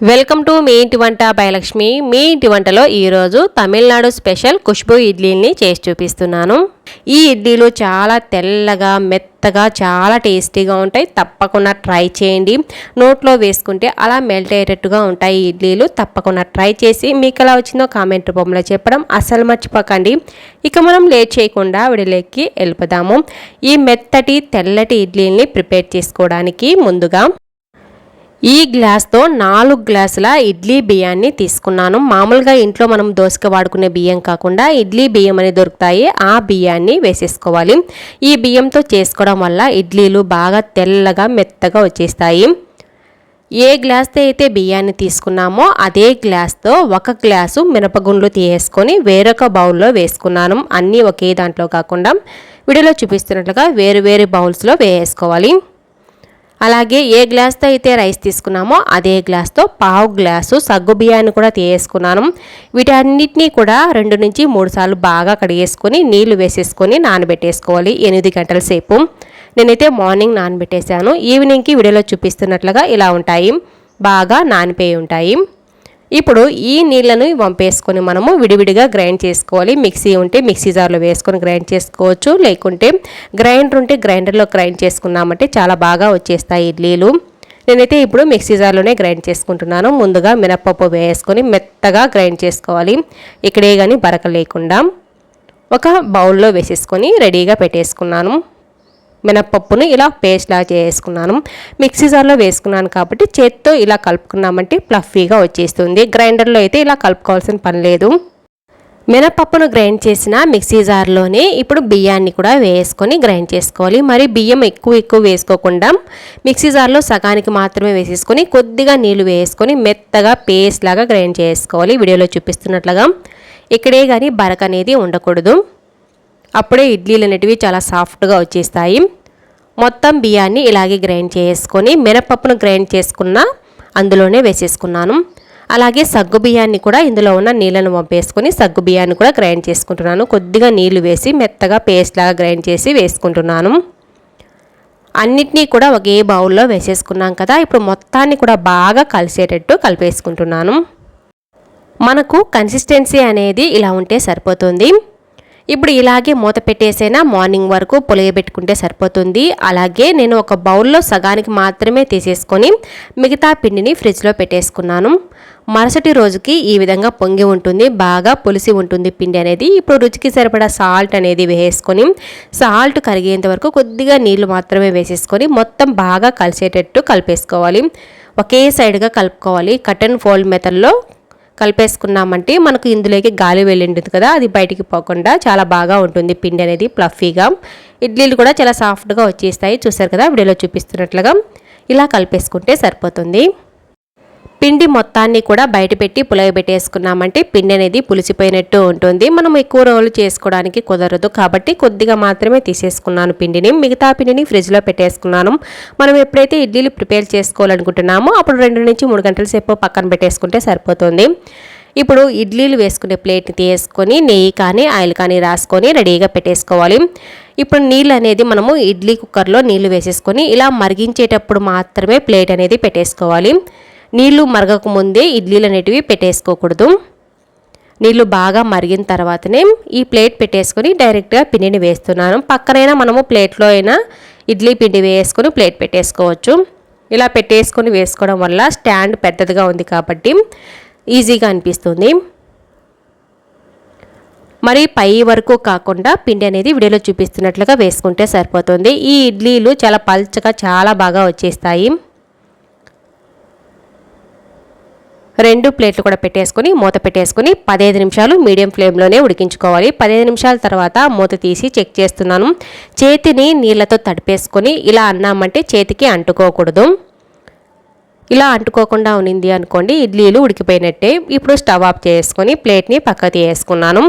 Welcome to me ఇంటి వంట భయలక్ష్మి మీ ఇంటి వంటలో ఈరోజు తమిళనాడు స్పెషల్ ఖుష్బు ఇడ్లీని చేసి చూపిస్తున్నాను. ఈ ఇడ్లీలు చాలా తెల్లగా మెత్తగా చాలా టేస్టీగా ఉంటాయి. తప్పకుండా ట్రై చేయండి. నోట్లో వేసుకుంటే అలా మెల్ట్ అయ్యేటట్టుగా ఉంటాయి ఈ ఇడ్లీలు. తప్పకుండా ట్రై చేసి మీకు ఎలా వచ్చిందో కామెంట్ రూపంలో చెప్పడం అస్సలు మర్చిపోకండి. ఇక మనం లేట్ చేయకుండా విడిలోకి వెళ్ళిపోదాము. ఈ మెత్తటి తెల్లటి ఇడ్లీని ప్రిపేర్ చేసుకోవడానికి ముందుగా ఈ గ్లాస్తో నాలుగు గ్లాసుల ఇడ్లీ బియ్యాన్ని తీసుకున్నాను. మామూలుగా ఇంట్లో మనం దోశకి వాడుకునే బియ్యం కాకుండా ఇడ్లీ బియ్యం అని దొరుకుతాయి. ఆ బియ్యాన్ని వేసేసుకోవాలి. ఈ బియ్యంతో చేసుకోవడం వల్ల ఇడ్లీలు బాగా తెల్లగా మెత్తగా వచ్చేస్తాయి. ఏ గ్లాస్తో అయితే బియ్యాన్ని తీసుకున్నామో అదే గ్లాస్తో ఒక గ్లాసు మినపగుండ్లు తీసేసుకొని వేరొక బౌల్లో వేసుకున్నాను. అన్నీ ఒకే దాంట్లో కాకుండా వీడియోలో చూపిస్తున్నట్లుగా వేరు వేరు బౌల్స్లో వేసుకోవాలి అలాగే ఏ గ్లాస్తో అయితే రైస్ తీసుకున్నామో అదే గ్లాస్తో పావు గ్లాసు సగ్గు బియ్యాన్ని కూడా తీయేసుకున్నాను. వీటన్నిటినీ కూడా రెండు నుంచి మూడు సార్లు బాగా కడిగేసుకొని నీళ్ళు వేసేసుకొని నానబెట్టేసుకోవాలి ఎనిమిది గంటల సేపు. నేనైతే మార్నింగ్ నానబెట్టేశాను. ఈవినింగ్కి వీడియోలో చూపిస్తున్నట్లుగా ఇలా ఉంటాయి. బాగా నానిపోయి ఉంటాయి. ఇప్పుడు ఈ నీళ్ళను వంపేసుకొని మనము విడివిడిగా గ్రైండ్ చేసుకోవాలి. మిక్సీ ఉంటే మిక్సీ జార్లో వేసుకొని గ్రైండ్ చేసుకోవచ్చు. లేకుంటే గ్రైండర్ ఉంటే గ్రైండర్లో గ్రైండ్ చేసుకున్నామంటే చాలా బాగా వచ్చేస్తాయి ఇడ్లీలు నేనైతే ఇప్పుడు మిక్సీ జార్లోనే గ్రైండ్ చేసుకుంటున్నాను. ముందుగా మినప్పప్పు వేసుకొని మెత్తగా గ్రైండ్ చేసుకోవాలి. ఇక్కడే కానీ బరక లేకుండా. ఒక బౌల్లో వేసేసుకొని రెడీగా పెట్టేసుకున్నాను. మినప్పప్పును ఇలా పేస్ట్లా చేసుకున్నాను. మిక్సీ జార్లో వేసుకున్నాను కాబట్టి చేత్తో ఇలా కలుపుకున్నామంటే ఫ్లఫీగా వచ్చేస్తుంది. గ్రైండర్లో అయితే ఇలా కలుపుకోవాల్సిన పని లేదు. మినపప్పును గ్రైండ్ చేసిన మిక్సీ జార్లోనే ఇప్పుడు బియ్యాన్ని కూడా వేసుకొని గ్రైండ్ చేసుకోవాలి. మరి బియ్యం ఎక్కువ ఎక్కువ వేసుకోకుండా మిక్సీ జార్లో సగానికి మాత్రమే వేసేసుకొని కొద్దిగా నీళ్ళు వేసుకొని మెత్తగా పేస్ట్ లాగా గ్రైండ్ చేసుకోవాలి. వీడియోలో చూపిస్తున్నట్లుగా. ఇక్కడే కానీ బరక అనేది ఉండకూడదు. అప్పుడే ఇడ్లీలు అనేటివి చాలా సాఫ్ట్గా వచ్చేస్తాయి. మొత్తం బియ్యాన్ని ఇలాగే గ్రైండ్ చేసుకొని మినపప్పును గ్రైండ్ చేసుకున్న అందులోనే వేసేసుకున్నాను. అలాగే సగ్గు బియ్యాన్ని కూడా ఇందులో ఉన్న నీళ్ళను పంపేసుకొని సగ్గు బియ్యాన్ని కూడా గ్రైండ్ చేసుకుంటున్నాను. కొద్దిగా నీళ్ళు వేసి మెత్తగా పేస్ట్ లాగా గ్రైండ్ చేసి వేసుకుంటున్నాను. అన్నిటినీ కూడా ఒకే బౌల్లో వేసేసుకున్నాం కదా ఇప్పుడు మొత్తాన్ని కూడా బాగా కలిసేటట్టు కలిపేసుకుంటున్నాను. మనకు కన్సిస్టెన్సీ అనేది ఇలా ఉంటే సరిపోతుంది. ఇప్పుడు ఇలాగే మూత పెట్టేసైనా? మార్నింగ్ వరకు పొలగబెట్టుకుంటే సరిపోతుంది. అలాగే నేను ఒక బౌల్లో సగానికి మాత్రమే తీసేసుకొని మిగతా పిండిని ఫ్రిడ్జ్లో పెట్టేసుకున్నాను. మరుసటి రోజుకి ఈ విధంగా పొంగి ఉంటుంది బాగా పులిసి ఉంటుంది పిండి అనేది. ఇప్పుడు రుచికి సరిపడా సాల్ట్ అనేది వేసుకొని సాల్ట్ కరిగేంత వరకు కొద్దిగా నీళ్ళు మాత్రమే వేసేసుకొని మొత్తం బాగా కలిసేటట్టు కలిపేసుకోవాలి. ఒకే సైడ్గా కలుపుకోవాలి. కటన్ ఫోల్డ్ మెథడ్లో కలిపేసుకున్నామంటే మనకు ఇందులోకి గాలి వెళ్ళింటుంది కదా అది బయటికి పోకుండా చాలా బాగా ఉంటుంది పిండి అనేది ప్లఫీగా ఇడ్లీలు కూడా చాలా సాఫ్ట్గా వచ్చేస్తాయి. చూసారు కదా వీడియోలో చూపిస్తున్నట్లుగా. ఇలా కలిపేసుకుంటే సరిపోతుంది. పిండి మొత్తాన్ని కూడా బయటపెట్టి పులగబెట్టేసుకున్నామంటే పిండి అనేది పులిసిపోయినట్టు ఉంటుంది. మనం ఎక్కువ రోజులు చేసుకోవడానికి కుదరదు. కాబట్టి కొద్దిగా మాత్రమే తీసేసుకున్నాను పిండిని. మిగతా పిండిని ఫ్రిడ్జ్లో పెట్టేసుకున్నాను. మనం ఎప్పుడైతే ఇడ్లీలు ప్రిపేర్ చేసుకోవాలనుకుంటున్నామో అప్పుడు రెండు నుంచి మూడు గంటల సేపు పక్కన పెట్టేసుకుంటే సరిపోతుంది. ఇప్పుడు ఇడ్లీలు వేసుకునే ప్లేట్ని తీసుకొని నెయ్యి కానీ ఆయిల్ కానీ రాసుకొని రెడీగా పెట్టేసుకోవాలి. ఇప్పుడు నీళ్ళు అనేది మనము ఇడ్లీ కుక్కర్లో నీళ్ళు వేసేసుకొని ఇలా మరిగించేటప్పుడు మాత్రమే ప్లేట్ అనేది పెట్టేసుకోవాలి. నీళ్ళు మరగక ముందే ఇడ్లీలు అనేటివి పెట్టేసుకోకూడదు. నీళ్ళు బాగా మరిగిన తర్వాతనే ఈ ప్లేట్ పెట్టేసుకొని డైరెక్ట్గా పిండిని వేస్తున్నాను. పక్కనైనా మనము ప్లేట్లో అయినా ఇడ్లీ పిండి వేసుకొని ప్లేట్ పెట్టేసుకోవచ్చు. ఇలా పెట్టేసుకొని వేసుకోవడం వల్ల స్టాండ్ పెద్దదిగా ఉంది కాబట్టి ఈజీగా అనిపిస్తుంది. మరి పై వరకు కాకుండా పిండి అనేది వీడియోలో చూపిస్తున్నట్లుగా వేసుకుంటే సరిపోతుంది. ఈ ఇడ్లీలు చాలా పల్చగా చాలా బాగా వచ్చేస్తాయి. రెండు ప్లేట్లు కూడా పెట్టేసుకొని మూత పెట్టేసుకొని పదిహేను నిమిషాలు మీడియం ఫ్లేమ్లోనే ఉడికించుకోవాలి. పదిహేను నిమిషాల తర్వాత మూత తీసి చెక్ చేస్తున్నాను. చేతిని నీళ్ళతో తడిపేసుకొని ఇలా అన్నామంటే చేతికి అంటుకోకూడదు. ఇలా అంటుకోకుండా ఉన్నింది అనుకోండి ఇడ్లీలు ఉడికిపోయినట్టే. ఇప్పుడు స్టవ్ ఆఫ్ చేసుకొని ప్లేట్ని పక్క తీసేసుకున్నాను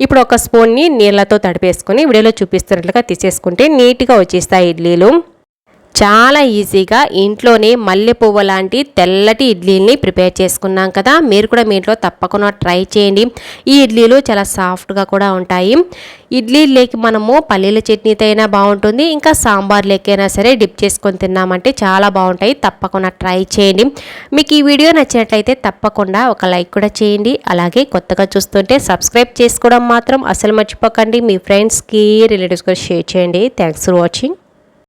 ఇప్పుడు ఒక స్పూన్ని నీళ్ళతో తడిపేసుకొని వీడియోలో చూపిస్తున్నట్లుగా తీసేసుకుంటే నీట్గా వచ్చేస్తాయి ఇడ్లీలు. చాలా ఈజీగా ఇంట్లోనే మల్లె పువ్వు లాంటి తెల్లటి ఇడ్లీని ప్రిపేర్ చేసుకున్నాం కదా. మీరు కూడా మీ ఇంట్లో తప్పకుండా ట్రై చేయండి. ఈ ఇడ్లీలు చాలా సాఫ్ట్గా కూడా ఉంటాయి. ఇడ్లీ లేకి మనము పల్లీల చట్నీతో అయినా బాగుంటుంది. ఇంకా సాంబార్ లేకైనా సరే డిప్ చేసుకొని తిన్నామంటే చాలా బాగుంటాయి. తప్పకుండా ట్రై చేయండి. మీకు ఈ వీడియో నచ్చినట్లయితే తప్పకుండా ఒక లైక్ కూడా చేయండి. అలాగే కొత్తగా చూస్తుంటే సబ్స్క్రైబ్ చేసుకోవడం మాత్రం అసలు మర్చిపోకండి. మీ ఫ్రెండ్స్కి రిలేటివ్స్ కూడా షేర్ చేయండి. Thanks for watching.